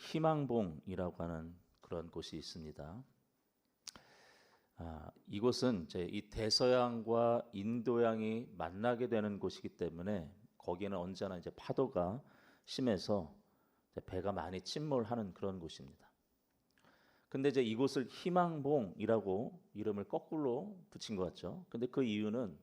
희망봉이라고 하는 그런 곳이 있습니다. 아, 이곳은 이제 이 대서양과 인도양이 만나게 되는 곳이기 때문에 거기는 언제나 이제 파도가 심해서 이제 배가 많이 침몰하는 그런 곳입니다. 근데 이제 이곳을 희망봉이라고 이름을 거꾸로 붙인 것 같죠. 근데 그 이유는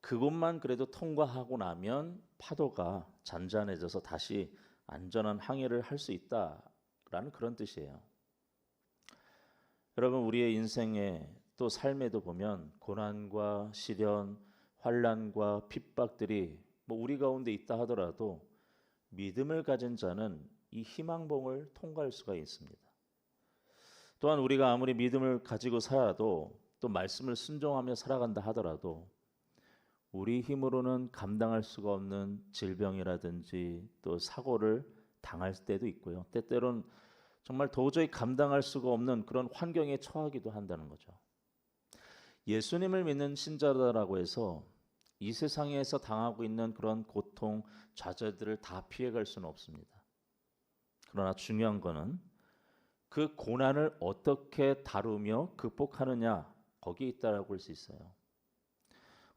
그곳만 그래도 통과하고 나면 파도가 잔잔해져서 다시 안전한 항해를 할 수 있다라는 그런 뜻이에요. 여러분 우리의 인생에 또 삶에도 보면 고난과 시련, 환란과 핍박들이 뭐 우리 가운데 있다 하더라도 믿음을 가진 자는 이 희망봉을 통과할 수가 있습니다. 또한 우리가 아무리 믿음을 가지고 살아도 또 말씀을 순종하며 살아간다 하더라도 우리 힘으로는 감당할 수가 없는 질병이라든지 또 사고를 당할 때도 있고요. 때때로는 정말 도저히 감당할 수가 없는 그런 환경에 처하기도 한다는 거죠. 예수님을 믿는 신자라고 해서 이 세상에서 당하고 있는 그런 고통, 좌절들을 다 피해갈 수는 없습니다. 그러나 중요한 거는 그 고난을 어떻게 다루며 극복하느냐 거기에 있다라고 할 수 있어요.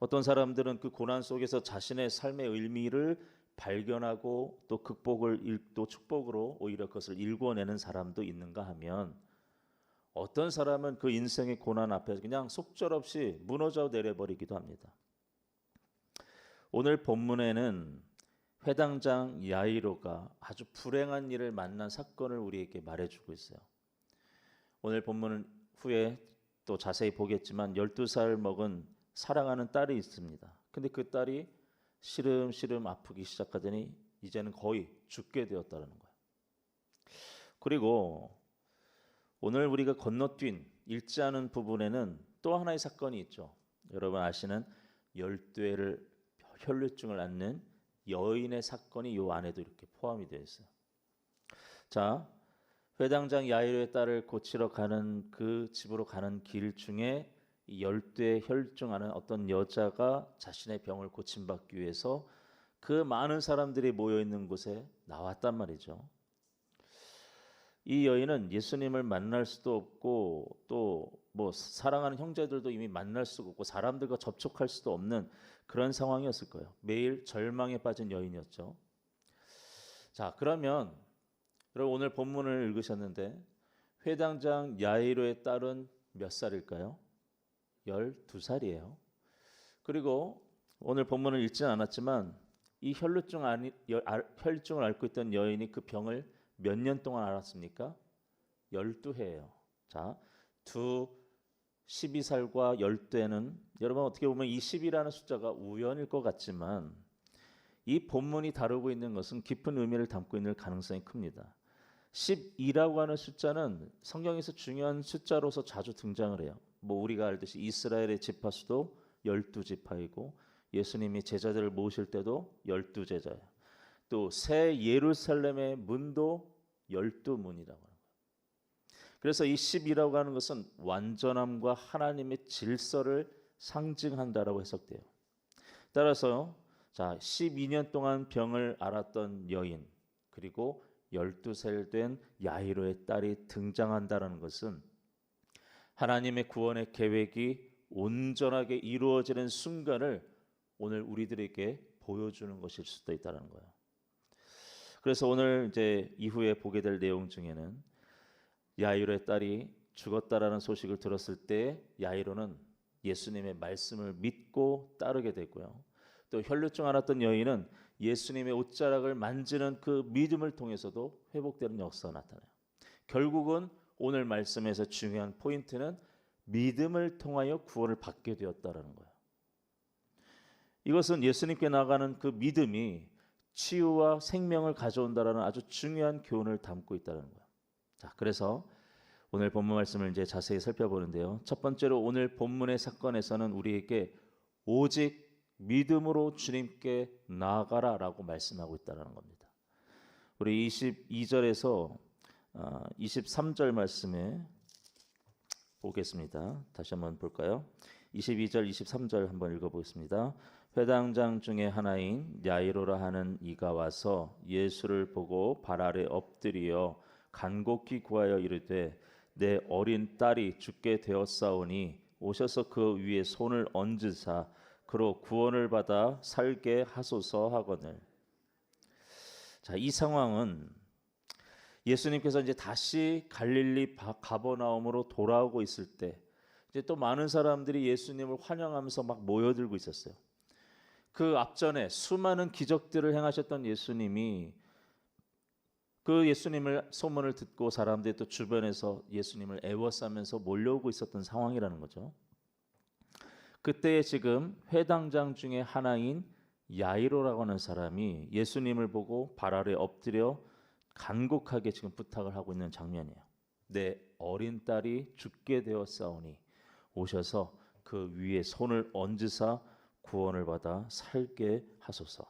어떤 사람들은 그 고난 속에서 자신의 삶의 의미를 발견하고 또 극복을 또 축복으로 오히려 그것을 일궈내는 사람도 있는가 하면 어떤 사람은 그 인생의 고난 앞에서 그냥 속절없이 무너져 내려버리기도 합니다. 오늘 본문에는 회당장 야이로가 아주 불행한 일을 만난 사건을 우리에게 말해주고 있어요. 오늘 본문 후에 또 자세히 보겠지만 12살 먹은 사랑하는 딸이 있습니다. 근데 그 딸이 시름시름 아프기 시작하더니 이제는 거의 죽게 되었다는 거예요. 그리고 오늘 우리가 건너뛴 읽지 않은 부분에는 또 하나의 사건이 있죠. 여러분 아시는 열뇌를 혈류증을 앓는 여인의 사건이 요 안에도 이렇게 포함이 되어 있어요. 자, 회당장 야이로의 딸을 고치러 가는 그 집으로 가는 길 중에 열대 혈증하는 어떤 여자가 자신의 병을 고침받기 위해서 그 많은 사람들이 모여 있는 곳에 나왔단 말이죠. 이 여인은 예수님을 만날 수도 없고 또 뭐 사랑하는 형제들도 이미 만날 수가 없고 사람들과 접촉할 수도 없는 그런 상황이었을 거예요. 매일 절망에 빠진 여인이었죠. 자, 그러면 여러분 오늘 본문을 읽으셨는데 회당장 야이로의 딸은 몇 살일까요? 12살이에요. 그리고 오늘 본문을 읽지는 않았지만 이 혈루증 아니, 혈증을 앓고 있던 여인이 그 병을 몇 년 동안 앓았습니까? 12해예요. 자, 두 12살과 12는 여러분 어떻게 보면 이 10이라는 숫자가 우연일 것 같지만 이 본문이 다루고 있는 것은 깊은 의미를 담고 있는 가능성이 큽니다. 12라고 하는 숫자는 성경에서 중요한 숫자로서 자주 등장을 해요. 뭐 우리가 알듯이 이스라엘의 지파 수도 12지파이고 예수님이 제자들을 모실 때도 12제자예요. 또 새 예루살렘의 문도 12문이라고 하는 거예요. 그래서 이 10이라고 하는 것은 완전함과 하나님의 질서를 상징한다라고 해석돼요. 따라서 자, 12년 동안 병을 앓았던 여인 그리고 12살 된 야이로의 딸이 등장한다는 것은 하나님의 구원의 계획이 온전하게 이루어지는 순간을 오늘 우리들에게 보여주는 것일 수도 있다는 거예요. 그래서 오늘 이제 이후에 보게 될 내용 중에는 야이로의 딸이 죽었다라는 소식을 들었을 때 야이로는 예수님의 말씀을 믿고 따르게 되고요. 또 혈류증 앓았던 여인은 예수님의 옷자락을 만지는 그 믿음을 통해서도 회복되는 역사가 나타나요. 결국은 오늘 말씀에서 중요한 포인트는 믿음을 통하여 구원을 받게 되었다라는 거예요. 이것은 예수님께 나가는 그 믿음이 치유와 생명을 가져온다라는 아주 중요한 교훈을 담고 있다는 거예요. 자, 그래서 오늘 본문 말씀을 이제 자세히 살펴보는데요. 첫 번째로 오늘 본문의 사건에서는 우리에게 오직 믿음으로 주님께 나아가라라고 말씀하고 있다는 겁니다. 우리 22절에서 23절 아, 말씀에 보겠습니다. 다시 한번 볼까요? 22절, 23절 한번 읽어보겠습니다. 회당장 중에 하나인 야이로라 하는 이가 와서 예수를 보고 발 아래 엎드리어 간곡히 구하여 이르되 내 어린 딸이 죽게 되었사오니 오셔서 그 위에 손을 얹으사 그로 구원을 받아 살게 하소서 하거늘. 자, 이 상황은 예수님께서 이제 다시 갈릴리 바- 가버나움으로 돌아오고 있을 때 이제 또 많은 사람들이 예수님을 환영하면서 막 모여들고 있었어요. 그 앞전에 수많은 기적들을 행하셨던 예수님이 그 예수님을 소문을 듣고 사람들이 또 주변에서 예수님을 애워싸면서 몰려오고 있었던 상황이라는 거죠. 그때에 지금 회당장 중에 하나인 야이로라고 하는 사람이 예수님을 보고 발 아래 엎드려 간곡하게 지금 부탁을 하고 있는 장면이에요. 내 어린 딸이 죽게 되었사오니 오셔서 그 위에 손을 얹으사 구원을 받아 살게 하소서.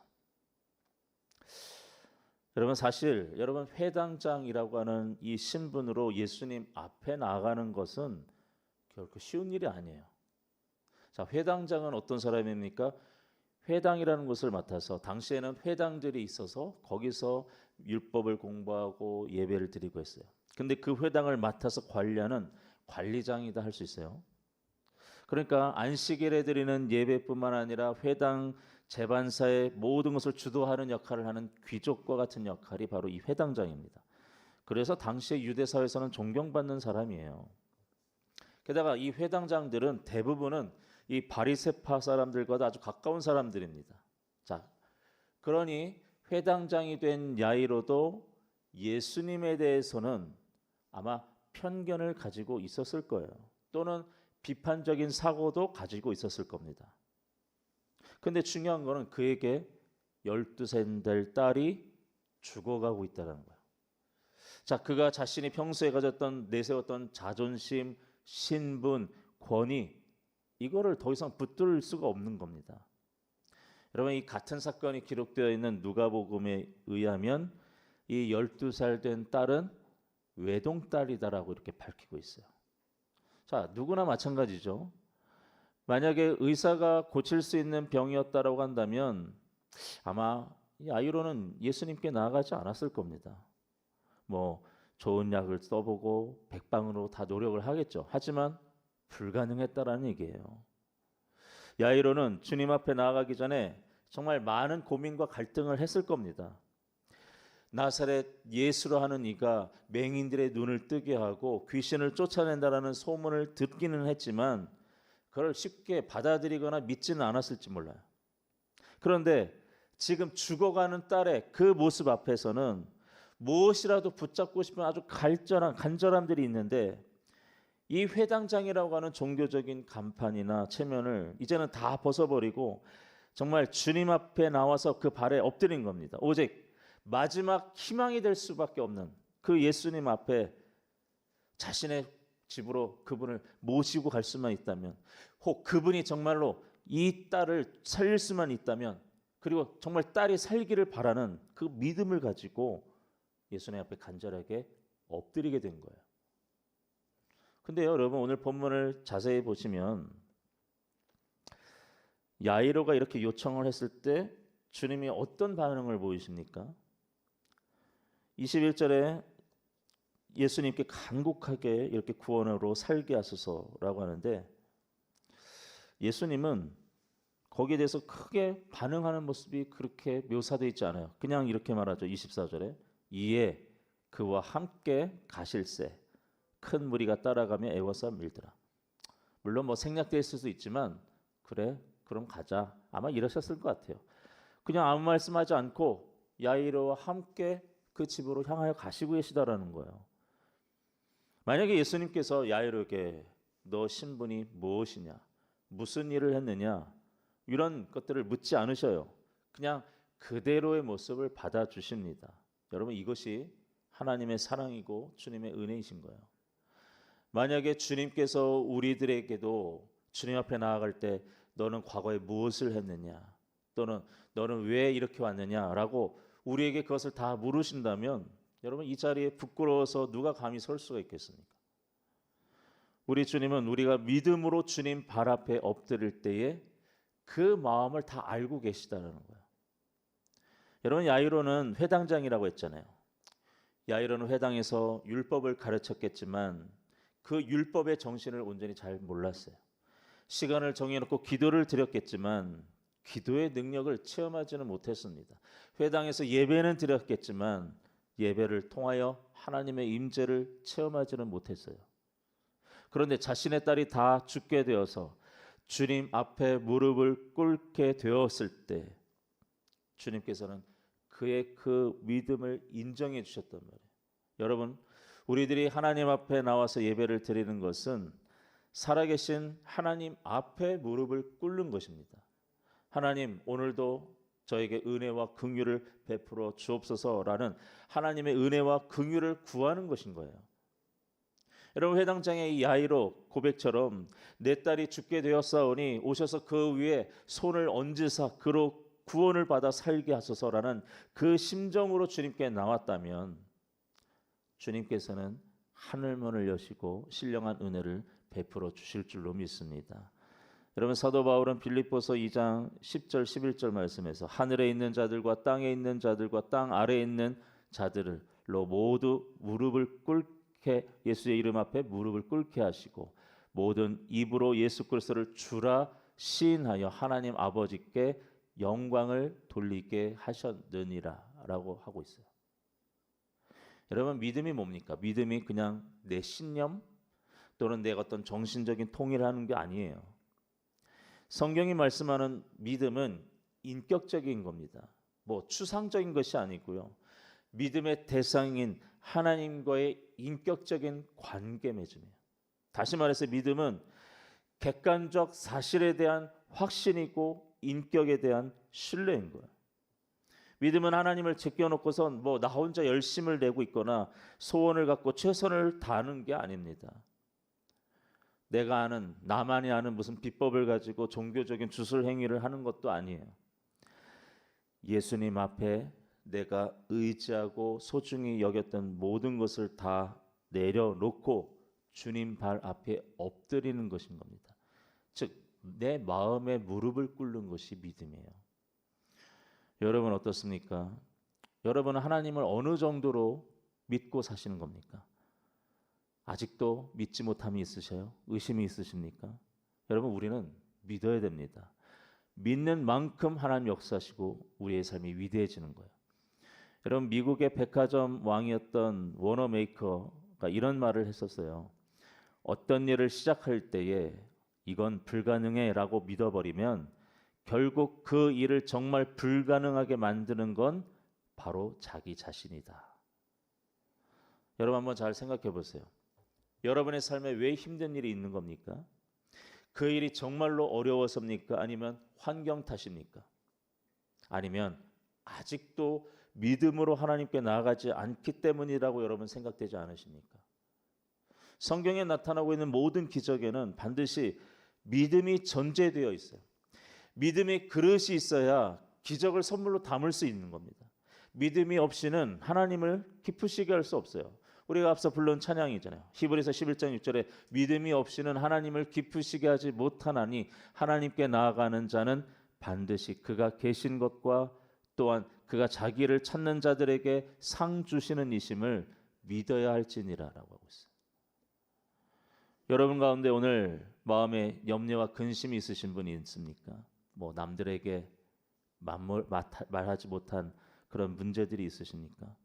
여러분 사실 여러분 회당장이라고 하는 이 신분으로 예수님 앞에 나가는 것은 결코 쉬운 일이 아니에요. 자, 회당장은 어떤 사람입니까? 회당이라는 것을 맡아서 당시에는 회당들이 있어서 거기서 율법을 공부하고 예배를 드리고 했어요. 근데 그 회당을 맡아서 관리하는 관리장이다 할 수 있어요. 그러니까 안식일에 드리는 예배뿐만 아니라 회당 재반사의 모든 것을 주도하는 역할을 하는 귀족과 같은 역할이 바로 이 회당장입니다. 그래서 당시의 유대 사회에서는 존경받는 사람이에요. 게다가 이 회당장들은 대부분은 이 바리세파 사람들과도 아주 가까운 사람들입니다. 자, 그러니 회당장이 된 야이로도 예수님에 대해서는 아마 편견을 가지고 있었을 거예요. 또는 비판적인 사고도 가지고 있었을 겁니다. 근데 중요한 거는 그에게 12살 될 딸이 죽어가고 있다는 거예요. 자, 그가 자신이 평소에 가졌던 내세웠던 자존심, 신분, 권위 이거를 더 이상 붙들 수가 없는 겁니다. 여러분 이 같은 사건이 기록되어 있는 누가복음에 의하면 이 12살 된 딸은 외동딸이다라고 이렇게 밝히고 있어요. 자, 누구나 마찬가지죠. 만약에 의사가 고칠 수 있는 병이었다라고 한다면 아마 이 아이로는 예수님께 나아가지 않았을 겁니다. 뭐 좋은 약을 써보고 백방으로 다 노력을 하겠죠. 하지만 불가능했다라는 얘기예요. 야이로는 주님 앞에 나아가기 전에 정말 많은 고민과 갈등을 했을 겁니다. 나사렛 예수로 하는 이가 맹인들의 눈을 뜨게 하고 귀신을 쫓아낸다라는 소문을 듣기는 했지만 그걸 쉽게 받아들이거나 믿지는 않았을지 몰라요. 그런데 지금 죽어가는 딸의 그 모습 앞에서는 무엇이라도 붙잡고 싶은 아주 갈절한 간절함들이 있는데 이 회당장이라고 하는 종교적인 간판이나 체면을 이제는 다 벗어버리고 정말 주님 앞에 나와서 그 발에 엎드린 겁니다. 오직 마지막 희망이 될 수밖에 없는 그 예수님 앞에 자신의 집으로 그분을 모시고 갈 수만 있다면 혹 그분이 정말로 이 딸을 살릴 수만 있다면 그리고 정말 딸이 살기를 바라는 그 믿음을 가지고 예수님 앞에 간절하게 엎드리게 된 거예요. 근데요, 여러분 오늘 본문을 자세히 보시면 야이로가 이렇게 요청을 했을 때 주님이 어떤 반응을 보이십니까? 21절에 예수님께 간곡하게 이렇게 구원으로 살게 하소서라고 하는데 예수님은 거기에 대해서 크게 반응하는 모습이 그렇게 묘사되어 있지 않아요. 그냥 이렇게 말하죠. 24절에 이에 그와 함께 가실새 큰 무리가 따라가며 애워싸 밀더라. 물론 뭐 생략되어 있을 수도 있지만 그래 그럼 가자 아마 이러셨을 것 같아요. 그냥 아무 말씀하지 않고 야이로와 함께 그 집으로 향하여 가시고 계시다라는 거예요. 만약에 예수님께서 야이로에게 너 신분이 무엇이냐, 무슨 일을 했느냐 이런 것들을 묻지 않으셔요. 그냥 그대로의 모습을 받아주십니다. 여러분 이것이 하나님의 사랑이고 주님의 은혜이신 거예요. 만약에 주님께서 우리들에게도 주님 앞에 나아갈 때 너는 과거에 무엇을 했느냐 또는 너는 왜 이렇게 왔느냐라고 우리에게 그것을 다 물으신다면 여러분 이 자리에 부끄러워서 누가 감히 설 수가 있겠습니까? 우리 주님은 우리가 믿음으로 주님 발 앞에 엎드릴 때에 그 마음을 다 알고 계시다는 거예요. 여러분 야이로는 회당장이라고 했잖아요. 야이로는 회당에서 율법을 가르쳤겠지만 그 율법의 정신을 온전히 잘 몰랐어요. 시간을 정해놓고 기도를 드렸겠지만 기도의 능력을 체험하지는 못했습니다. 회당에서 예배는 드렸겠지만 예배를 통하여 하나님의 임재를 체험하지는 못했어요. 그런데 자신의 딸이 다 죽게 되어서 주님 앞에 무릎을 꿇게 되었을 때 주님께서는 그의 그 믿음을 인정해 주셨단 말이에요. 여러분, 우리들이 하나님 앞에 나와서 예배를 드리는 것은 살아계신 하나님 앞에 무릎을 꿇는 것입니다. 하나님, 오늘도 저에게 은혜와 긍휼을 베풀어 주옵소서라는 하나님의 은혜와 긍휼을 구하는 것인 거예요. 여러분 회당장의 이 야이로 고백처럼 내 딸이 죽게 되었사오니 오셔서 그 위에 손을 얹으사 그로 구원을 받아 살게 하소서라는 그 심정으로 주님께 나왔다면 주님께서는 하늘문을 여시고 신령한 은혜를 베풀어 주실 줄로 믿습니다. 여러분 사도 바울은 빌립보서 2장 10절 11절 말씀에서 하늘에 있는 자들과 땅에 있는 자들과 땅 아래에 있는 자들로 모두 무릎을 꿇게 예수의 이름 앞에 무릎을 꿇게 하시고 모든 입으로 예수 그리스도를 주라 시인하여 하나님 아버지께 영광을 돌리게 하셨느니라라고 하고 있어요. 여러분 믿음이 뭡니까? 믿음이 그냥 내 신념 또는 내 어떤 정신적인 통일을 하는 게 아니에요. 성경이 말씀하는 믿음은 인격적인 겁니다. 뭐 추상적인 것이 아니고요. 믿음의 대상인 하나님과의 인격적인 관계 맺음이에요. 다시 말해서 믿음은 객관적 사실에 대한 확신이고 인격에 대한 신뢰인 거예요. 믿음은 하나님을 제껴놓고선 뭐 나 혼자 열심을 내고 있거나 소원을 갖고 최선을 다하는 게 아닙니다. 내가 아는 나만이 아는 무슨 비법을 가지고 종교적인 주술 행위를 하는 것도 아니에요. 예수님 앞에 내가 의지하고 소중히 여겼던 모든 것을 다 내려놓고 주님 발 앞에 엎드리는 것인 겁니다. 즉 내 마음에 무릎을 꿇는 것이 믿음이에요. 여러분 어떻습니까? 여러분은 하나님을 어느 정도로 믿고 사시는 겁니까? 아직도 믿지 못함이 있으셔요? 의심이 있으십니까? 여러분 우리는 믿어야 됩니다. 믿는 만큼 하나님 역사하시고 우리의 삶이 위대해지는 거예요. 여러분 미국의 백화점 왕이었던 워너 메이커가 이런 말을 했었어요. 어떤 일을 시작할 때에 이건 불가능해라고 믿어버리면 결국 그 일을 정말 불가능하게 만드는 건 바로 자기 자신이다. 여러분 한번 잘 생각해 보세요. 여러분의 삶에 왜 힘든 일이 있는 겁니까? 그 일이 정말로 어려워서입니까? 아니면 환경 탓입니까? 아니면 아직도 믿음으로 하나님께 나아가지 않기 때문이라고 여러분 생각되지 않으십니까? 성경에 나타나고 있는 모든 기적에는 반드시 믿음이 전제되어 있어요. 믿음의 그릇이 있어야 기적을 선물로 담을 수 있는 겁니다. 믿음이 없이는 하나님을 기쁘시게 할 수 없어요. 우리가 앞서 불른 찬양이잖아요. 히브리서 11장 6절에 믿음이 없이는 하나님을 기쁘시게 하지 못하나니 하나님께 나아가는 자는 반드시 그가 계신 것과 또한 그가 자기를 찾는 자들에게 상 주시는 이심을 믿어야 할지니라라고 하고 있어요. 여러분 가운데 오늘 마음에 염려와 근심이 있으신 분이 있습니까? 뭐 남들에게 말몰, 말하지 못한 그런 문제들이 있으십니까?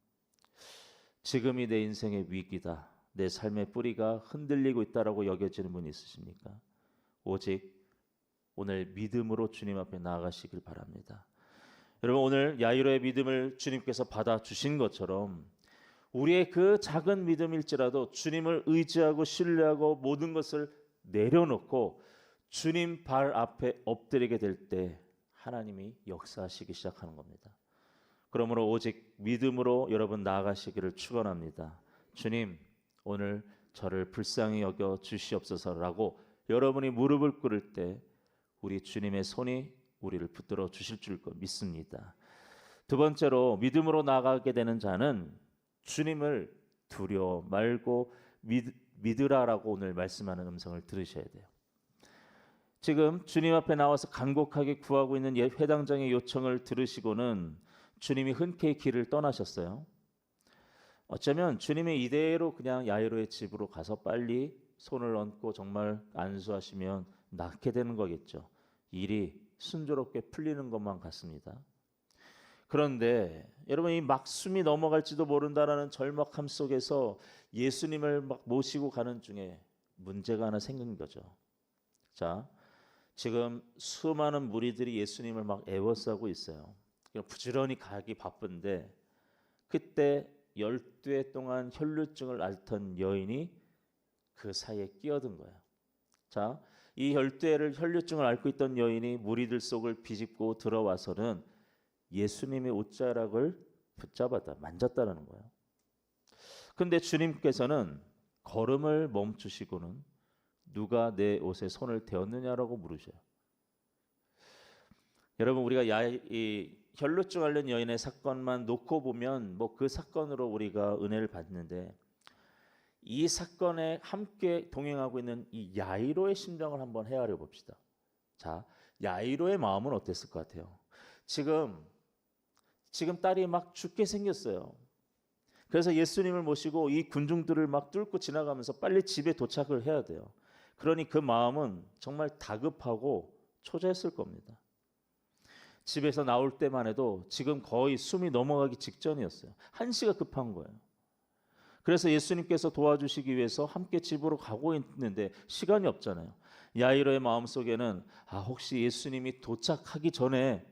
지금이 내 인생의 위기다. 내 삶의 뿌리가 흔들리고 있다라고 여겨지는 분이 있으십니까? 오직 오늘 믿음으로 주님 앞에 나아가시길 바랍니다. 여러분 오늘 야이로의 믿음을 주님께서 받아 주신 것처럼 우리의 그 작은 믿음일지라도 주님을 의지하고 신뢰하고 모든 것을 내려놓고 주님 발 앞에 엎드리게 될 때 하나님이 역사하시기 시작하는 겁니다. 그러므로 오직 믿음으로 여러분 나아가시기를 축원합니다. 주님, 오늘 저를 불쌍히 여겨 주시옵소서라고 여러분이 무릎을 꿇을 때 우리 주님의 손이 우리를 붙들어 주실 줄 믿습니다. 두 번째로 믿음으로 나아가게 되는 자는 주님을 두려워 말고 믿, 믿으라라고 오늘 말씀하는 음성을 들으셔야 돼요. 지금 주님 앞에 나와서 간곡하게 구하고 있는 옛 회당장의 요청을 들으시고는 주님이 흔쾌히 길을 떠나셨어요. 어쩌면 주님의 이대로 그냥 야이로의 집으로 가서 빨리 손을 얹고 정말 안수하시면 낫게 되는 거겠죠. 일이 순조롭게 풀리는 것만 같습니다. 그런데 여러분 이 막 숨이 넘어갈지도 모른다라는 절박함 속에서 예수님을 막 모시고 가는 중에 문제가 하나 생긴 거죠. 자, 지금 수많은 무리들이 예수님을 막 애워싸고 있어요. 부지런히 가기 바쁜데 그때 열두 해 동안 혈루증을 앓던 여인이 그 사이에 끼어든 거예요. 자, 이 열두 해를 혈루증을 앓고 있던 여인이 무리들 속을 비집고 들어와서는 예수님의 옷자락을 붙잡았다, 만졌다라는 거예요. 근데 주님께서는 걸음을 멈추시고는 누가 내 옷에 손을 대었느냐라고 물으셔요. 여러분 우리가 야, 이 혈루증 앓는 여인의 사건만 놓고 보면 뭐 그 사건으로 우리가 은혜를 받는데 이 사건에 함께 동행하고 있는 이 야이로의 심정을 한번 헤아려 봅시다. 자, 야이로의 마음은 어땠을 것 같아요? 지금 지금 딸이 막 죽게 생겼어요. 그래서 예수님을 모시고 이 군중들을 막 뚫고 지나가면서 빨리 집에 도착을 해야 돼요. 그러니 그 마음은 정말 다급하고 초조했을 겁니다. 집에서 나올 때만 해도 지금 거의 숨이 넘어가기 직전이었어요. 한시가 급한 거예요. 그래서 예수님께서 도와주시기 위해서 함께 집으로 가고 있는데 시간이 없잖아요. 야이로의 마음속에는 아 혹시 예수님이 도착하기 전에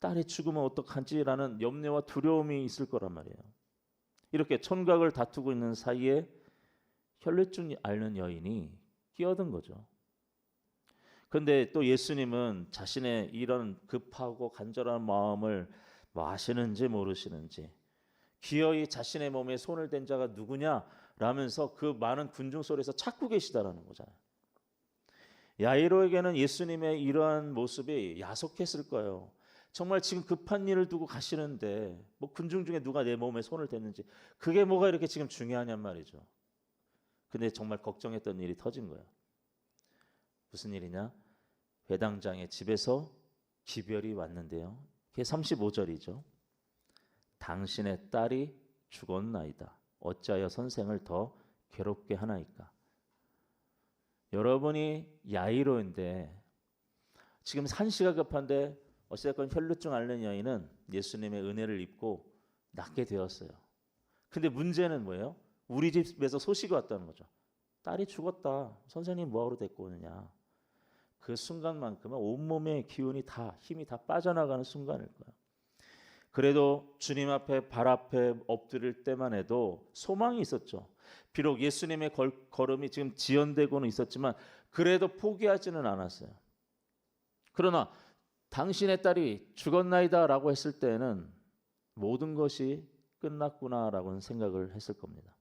딸이 죽으면 어떡하지라는 염려와 두려움이 있을 거란 말이에요. 이렇게 촌각을 다투고 있는 사이에 혈류증 앓는 여인이 끼어든 거죠. 그런데 또 예수님은 자신의 이런 급하고 간절한 마음을 뭐 아시는지 모르시는지 기어이 자신의 몸에 손을 댄 자가 누구냐 라면서 그 많은 군중 속에서 찾고 계시다라는 거잖아요. 야이로에게는 예수님의 이러한 모습이 야속했을 거예요. 정말 지금 급한 일을 두고 가시는데 뭐 군중 중에 누가 내 몸에 손을 댔는지 그게 뭐가 이렇게 지금 중요하냔 말이죠. 근데 정말 걱정했던 일이 터진 거예요. 무슨 일이냐? 회당장의 집에서 기별이 왔는데요. 그게 35절이죠. 당신의 딸이 죽었나이다. 어찌하여 선생을 더 괴롭게 하나이까? 여러분이 야이로인데 지금 한시가 급한데 어찌됐건 혈루증 앓는 여인은 예수님의 은혜를 입고 낫게 되었어요. 근데 문제는 뭐예요? 우리 집에서 소식이 왔다는 거죠. 딸이 죽었다. 선생님 뭐하러 데리고 오느냐. 그 순간만큼은 온몸의 기운이 다 힘이 다 빠져나가는 순간일 거야. 그래도 주님 앞에 발 앞에 엎드릴 때만 해도 소망이 있었죠. 비록 예수님의 걸, 걸음이 지금 지연되고는 있었지만 그래도 포기하지는 않았어요. 그러나 당신의 딸이 죽었나이다라고 했을 때는 모든 것이 끝났구나라고는 생각을 했을 겁니다.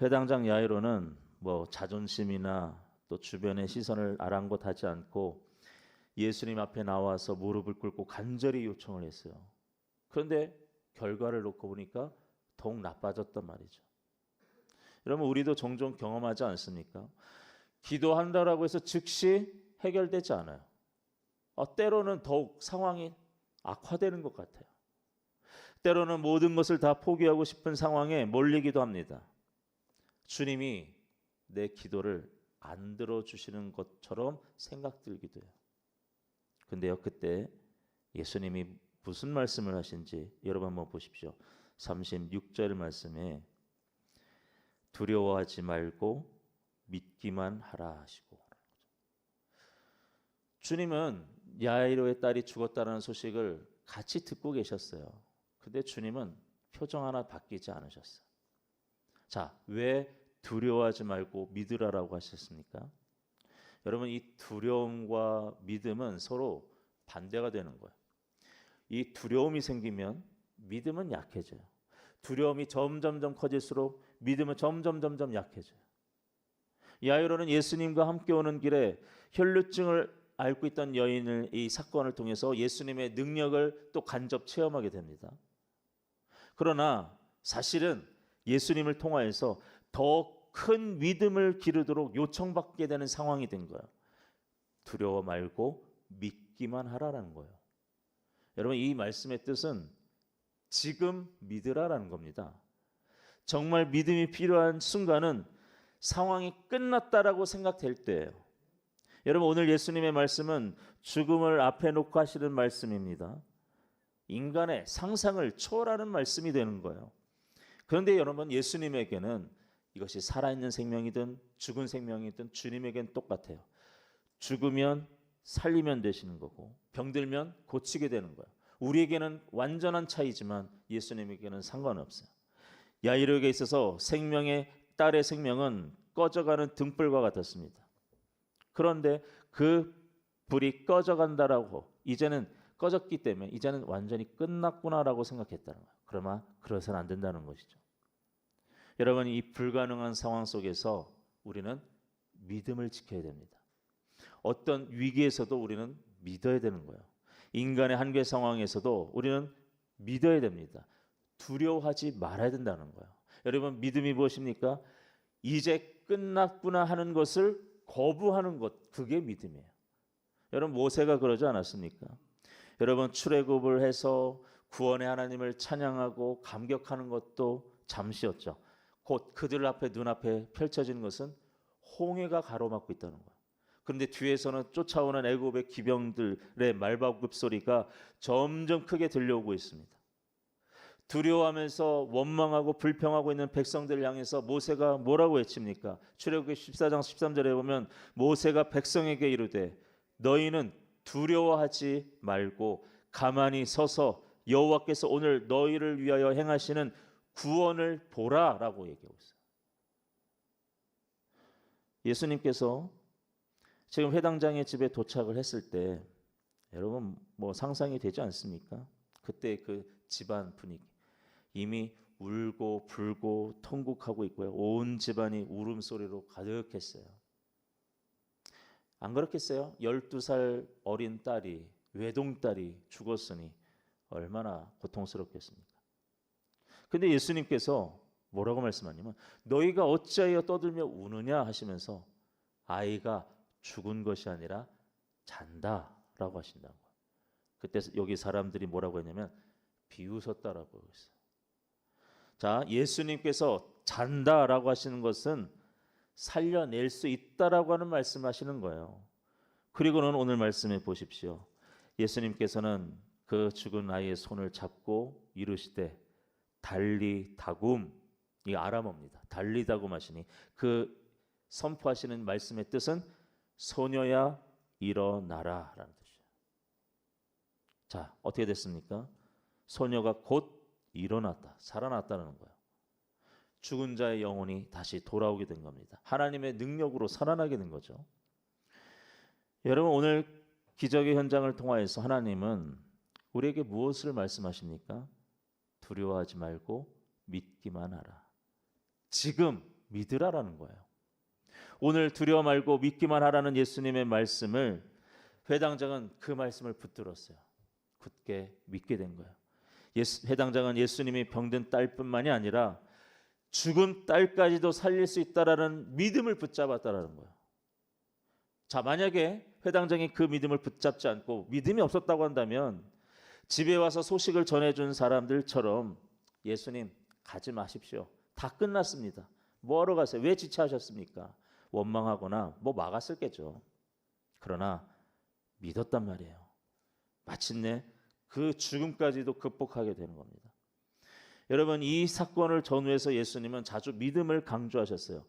회당장 야이로는 뭐 자존심이나 또 주변의 시선을 아랑곳하지 않고 예수님 앞에 나와서 무릎을 꿇고 간절히 요청을 했어요. 그런데 결과를 놓고 보니까 더욱 나빠졌단 말이죠. 여러분 우리도 종종 경험하지 않습니까? 기도한다라고 해서 즉시 해결되지 않아요. 어, 때로는 더욱 상황이 악화되는 것 같아요. 때로는 모든 것을 다 포기하고 싶은 상황에 몰리기도 합니다. 주님이 내 기도를 안 들어주시는 것처럼 생각 들기도 해요. 근데요, 그때 예수님이 무슨 말씀을 하신지 여러분 한번 보십시오. 36절 말씀에 두려워하지 말고 믿기만 하라 하시고 주님은 야이로의 딸이 죽었다는 소식을 같이 듣고 계셨어요. 근데 주님은 표정 하나 바뀌지 않으셨어요. 자, 왜 두려워하지 말고 믿으라라고 하셨습니까? 여러분 이 두려움과 믿음은 서로 반대가 되는 거예요. 이 두려움이 생기면 믿음은 약해져요. 두려움이 점점점 커질수록 믿음은 점점 점점 약해져요. 야이로는 예수님과 함께 오는 길에 혈루증을 앓고 있던 여인을 이 사건을 통해서 예수님의 능력을 또 간접 체험하게 됩니다. 그러나 사실은 예수님을 통하여서 더 큰 믿음을 기르도록 요청받게 되는 상황이 된 거예요. 두려워 말고 믿기만 하라라는 거예요. 여러분 이 말씀의 뜻은 지금 믿으라라는 겁니다. 정말 믿음이 필요한 순간은 상황이 끝났다라고 생각될 때예요. 여러분 오늘 예수님의 말씀은 죽음을 앞에 놓고 하시는 말씀입니다. 인간의 상상을 초월하는 말씀이 되는 거예요. 그런데 여러분 예수님에게는 이것이 살아있는 생명이든 죽은 생명이든 주님에겐 똑같아요. 죽으면 살리면 되시는 거고 병들면 고치게 되는 거예요. 우리에게는 완전한 차이지만 예수님에게는 상관없어요. 야이로에게 있어서 생명의 딸의 생명은 꺼져가는 등불과 같았습니다. 그런데 그 불이 꺼져간다라고 이제는 꺼졌기 때문에 이제는 완전히 끝났구나라고 생각했다는 거예요. 그러나 그러서는 안 된다는 것이죠. 여러분 이 불가능한 상황 속에서 우리는 믿음을 지켜야 됩니다. 어떤 위기에서도 우리는 믿어야 되는 거예요. 인간의 한계 상황에서도 우리는 믿어야 됩니다. 두려워하지 말아야 된다는 거예요. 여러분 믿음이 무엇입니까? 이제 끝났구나 하는 것을 거부하는 것 그게 믿음이에요. 여러분 모세가 그러지 않았습니까? 여러분 출애굽을 해서 구원의 하나님을 찬양하고 감격하는 것도 잠시였죠. 곧 그들 앞에 눈앞에 펼쳐지는 것은 홍해가 가로막고 있다는 거예요. 그런데 뒤에서는 쫓아오는 애굽의 기병들의 말발굽 소리가 점점 크게 들려오고 있습니다. 두려워하면서 원망하고 불평하고 있는 백성들을 향해서 모세가 뭐라고 외칩니까? 출애굽기 14장 13절에 보면 모세가 백성에게 이르되 너희는 두려워하지 말고 가만히 서서 여호와께서 오늘 너희를 위하여 행하시는 구원을 보라라고 얘기하고 있어요. 예수님께서 지금 회당장의 집에 도착을 했을 때 여러분 뭐 상상이 되지 않습니까? 그때 그 집안 분위기 이미 울고 불고 통곡하고 있고요. 온 집안이 울음소리로 가득했어요. 안 그렇겠어요? 12살 어린 딸이 외동딸이 죽었으니 얼마나 고통스럽겠습니까? 근데 예수님께서 뭐라고 말씀하냐면 너희가 어찌하여 떠들며 우느냐 하시면서 아이가 죽은 것이 아니라 잔다라고 하신다는 거예요. 그때 여기 사람들이 뭐라고 했냐면 비웃었다라고 했어요. 자, 예수님께서 잔다라고 하시는 것은 살려낼 수 있다라고 하는 말씀하시는 거예요. 그리고는 오늘 말씀해 보십시오. 예수님께서는 그 죽은 아이의 손을 잡고 이르시되 달리 다굼 이 아람어입니다. 달리 다굼 하시니 그 선포하시는 말씀의 뜻은 소녀야 일어나라라는 뜻이에요. 자, 어떻게 됐습니까? 소녀가 곧 일어났다. 살아났다는 거예요. 죽은 자의 영혼이 다시 돌아오게 된 겁니다. 하나님의 능력으로 살아나게 된 거죠. 여러분 오늘 기적의 현장을 통하여서 하나님은 우리에게 무엇을 말씀하십니까? 두려워하지 말고 믿기만 하라. 지금 믿으라라는 거예요. 오늘 두려워 말고 믿기만 하라는 예수님의 말씀을 회당장은 그 말씀을 붙들었어요. 굳게 믿게 된 거예요. 예수, 회당장은 예수님이 병든 딸뿐만이 아니라 죽은 딸까지도 살릴 수 있다라는 믿음을 붙잡았다라는 거예요. 자, 만약에 회당장이 그 믿음을 붙잡지 않고 믿음이 없었다고 한다면 집에 와서 소식을 전해준 사람들처럼 예수님 가지 마십시오. 다 끝났습니다. 뭐하러 가세요? 왜 지체하셨습니까? 원망하거나 뭐 막았을겠죠. 그러나 믿었단 말이에요. 마침내 그 죽음까지도 극복하게 되는 겁니다. 여러분 이 사건을 전후해서 예수님은 자주 믿음을 강조하셨어요.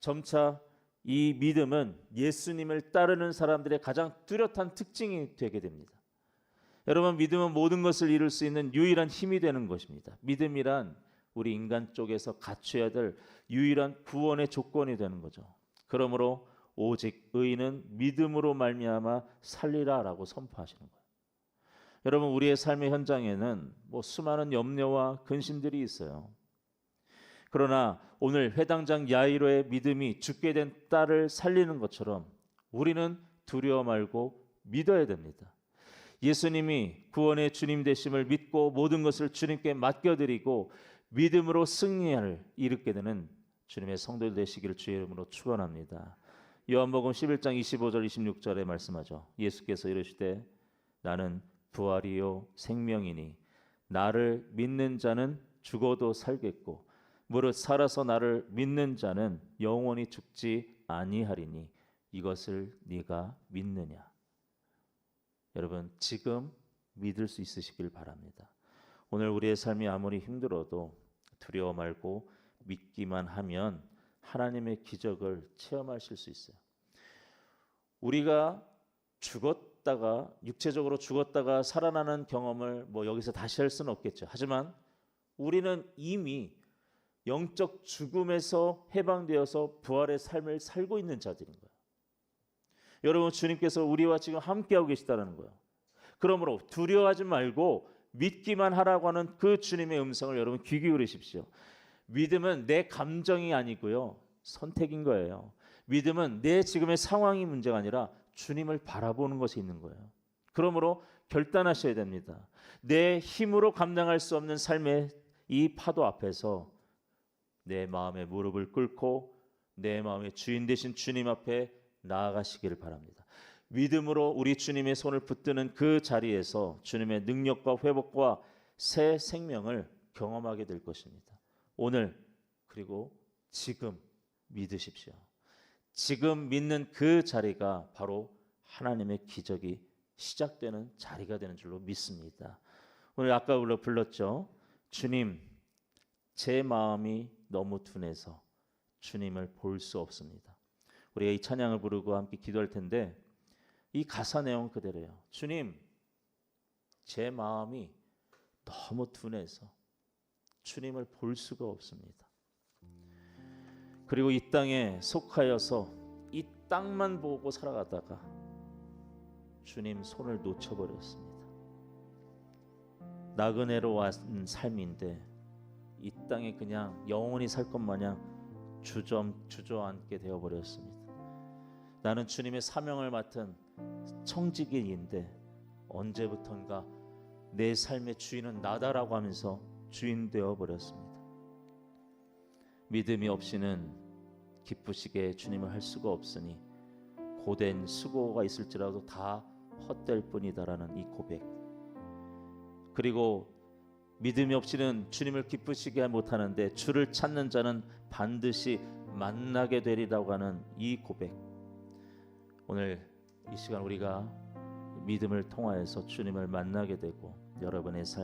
점차 이 믿음은 예수님을 따르는 사람들의 가장 뚜렷한 특징이 되게 됩니다. 여러분 믿음은 모든 것을 이룰 수 있는 유일한 힘이 되는 것입니다. 믿음이란 우리 인간 쪽에서 갖춰야 될 유일한 구원의 조건이 되는 거죠. 그러므로 오직 의인은 믿음으로 말미암아 살리라라고 선포하시는 거예요. 여러분 우리의 삶의 현장에는 뭐 수많은 염려와 근심들이 있어요. 그러나 오늘 회당장 야이로의 믿음이 죽게 된 딸을 살리는 것처럼 우리는 두려워 말고 믿어야 됩니다. 예수님이 구원의 주님 되심을 믿고 모든 것을 주님께 맡겨드리고 믿음으로 승리를 이루게 되는 주님의 성도들 되시기를 주의 이름으로 축원합니다. 요한복음 11장 25절 26절에 말씀하죠. 예수께서 이르시되 나는 부활이요 생명이니 나를 믿는 자는 죽어도 살겠고 무릇 살아서 나를 믿는 자는 영원히 죽지 아니하리니 이것을 네가 믿느냐. 여러분 지금 믿을 수 있으시길 바랍니다. 오늘 우리의 삶이 아무리 힘들어도 두려워 말고 믿기만 하면 하나님의 기적을 체험하실 수 있어요. 우리가 죽었다가 육체적으로 죽었다가 살아나는 경험을 뭐 여기서 다시 할 수는 없겠죠. 하지만 우리는 이미 영적 죽음에서 해방되어서 부활의 삶을 살고 있는 자들인 거예요. 여러분 주님께서 우리와 지금 함께하고 계시다는 거예요. 그러므로 두려워하지 말고 믿기만 하라고 하는 그 주님의 음성을 여러분 귀 기울이십시오. 믿음은 내 감정이 아니고요. 선택인 거예요. 믿음은 내 지금의 상황이 문제가 아니라 주님을 바라보는 것이 있는 거예요. 그러므로 결단하셔야 됩니다. 내 힘으로 감당할 수 없는 삶의 이 파도 앞에서 내 마음의 무릎을 꿇고 내 마음의 주인 되신 주님 앞에 나아가시기를 바랍니다. 믿음으로 우리 주님의 손을 붙드는 그 자리에서 주님의 능력과 회복과 새 생명을 경험하게 될 것입니다. 오늘 그리고 지금 믿으십시오. 지금 믿는 그 자리가 바로 하나님의 기적이 시작되는 자리가 되는 줄로 믿습니다. 오늘 아까 불러 불렀죠. 주님, 제 마음이 너무 둔해서 주님을 볼 수 없습니다. 우리가 이 찬양을 부르고 함께 기도할 텐데 이 가사 내용 그대로예요. 주님, 제 마음이 너무 둔해서 주님을 볼 수가 없습니다. 그리고 이 땅에 속하여서 이 땅만 보고 살아가다가 주님 손을 놓쳐버렸습니다. 나그네로 왔은 삶인데 이 땅에 그냥 영원히 살 것 마냥 주저 주저앉게 되어 버렸습니다. 나는 주님의 사명을 맡은 청지기인데 언제부턴가 내 삶의 주인은 나다라고 하면서 주인 되어 버렸습니다. 믿음이 없이는 기쁘시게 주님을 할 수가 없으니 고된 수고가 있을지라도 다 헛될 뿐이다라는 이 고백. 그리고 믿음이 없이는 주님을 기쁘시게 못하는데 주를 찾는 자는 반드시 만나게 되리라고 하는 이 고백. 오늘 이 시간 우리가 믿음을 통하여서 주님을 만나게 되고 여러분의 삶